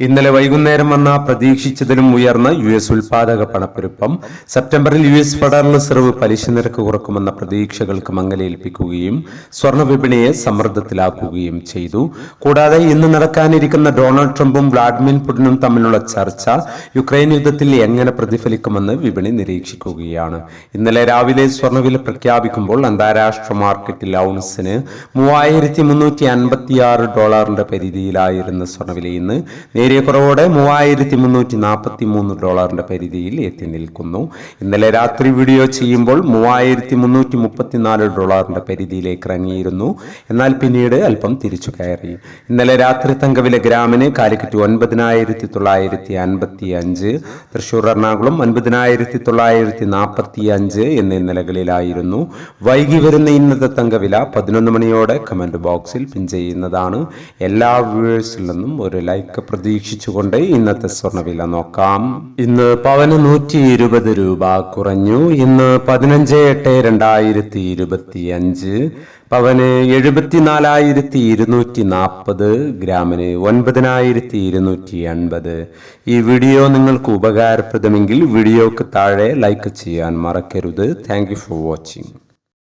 ഇന്നലെ വൈകുന്നേരം വന്ന പ്രതീക്ഷിച്ചതിലും ഉയർന്ന യു എസ് ഉൽപാദക പണപ്പെരുപ്പം സെപ്റ്റംബറിൽ യു എസ് ഫെഡറൽ റിസർവ് പലിശ നിരക്ക് കുറക്കുമെന്ന പ്രതീക്ഷകൾക്ക് മങ്ങലേൽപ്പിക്കുകയും സ്വർണ വിപണിയെ സമ്മർദ്ദത്തിലാക്കുകയും ചെയ്തു. കൂടാതെ ഇന്ന് നടക്കാനിരിക്കുന്ന ഡൊണാൾഡ് ട്രംപും വ്ളാഡിമിർ പുടിനും തമ്മിലുള്ള ചർച്ച യുക്രൈൻ യുദ്ധത്തിൽ എങ്ങനെ പ്രതിഫലിക്കുമെന്ന് വിപണി നിരീക്ഷിക്കുകയാണ്. ഇന്നലെ രാവിലെ സ്വർണവില പ്രഖ്യാപിക്കുമ്പോൾ അന്താരാഷ്ട്ര മാർക്കറ്റിൽ ഔൺസിന് മൂവായിരത്തി മുന്നൂറ്റി അൻപത്തിയാറ് ഡോളറിന്റെ പരിധിയിലായിരുന്ന സ്വർണവില ഇന്ന് നേരിയ കുറവോടെ മൂവായിരത്തി മുന്നൂറ്റി നാൽപ്പത്തി മൂന്ന് ഡോളറിന്റെ പരിധിയിൽ എത്തി നിൽക്കുന്നു. ഇന്നലെ രാത്രി വീഡിയോ ചെയ്യുമ്പോൾ മൂവായിരത്തി മുന്നൂറ്റി മുപ്പത്തിനാല് ഡോളറിന്റെ പരിധിയിലേക്ക് ഇറങ്ങിയിരുന്നു. എന്നാൽ പിന്നീട് അല്പം തിരിച്ചു കയറി. ഇന്നലെ രാത്രി തങ്കവിലെ ഗ്രാമിന് കാലിക്കറ്റ് ഒൻപതിനായിരത്തി തൊള്ളായിരത്തി അൻപത്തി അഞ്ച് തൃശൂർ എറണാകുളം ഒൻപതിനായിരത്തി തൊള്ളായിരത്തി നാൽപ്പത്തി അഞ്ച് എന്നീ നിലകളിലായിരുന്നു. വൈകി വരുന്ന ഇന്നത്തെ തങ്കവില പതിനൊന്ന് മണിയോടെ കമന്റ് ബോക്സിൽ പിൻ ചെയ്യുന്നതാണ്. എല്ലാ വ്യൂവേഴ്സിൽ നിന്നും ഒരു ലൈക്ക് പ്രതീക്ഷിച്ചുകൊണ്ട് ഇന്നത്തെ സ്വർണവില നോക്കാം. ഇന്ന് പവന് നൂറ്റി ഇരുപത് രൂപ കുറഞ്ഞു. ഇന്ന് പതിനഞ്ച് എട്ട് രണ്ടായിരത്തി ഇരുപത്തി അഞ്ച് പവന് എഴുപത്തിനാലായിരത്തി ഇരുന്നൂറ്റി നാൽപ്പത് ഗ്രാമിന് ഒൻപതിനായിരത്തി ഇരുന്നൂറ്റി എൺപത് ഈ വീഡിയോ നിങ്ങൾക്ക് ഉപകാരപ്രദമെങ്കിൽ വീഡിയോക്ക് താഴെ ലൈക്ക് ചെയ്യാൻ മറക്കരുത്. Thank for watching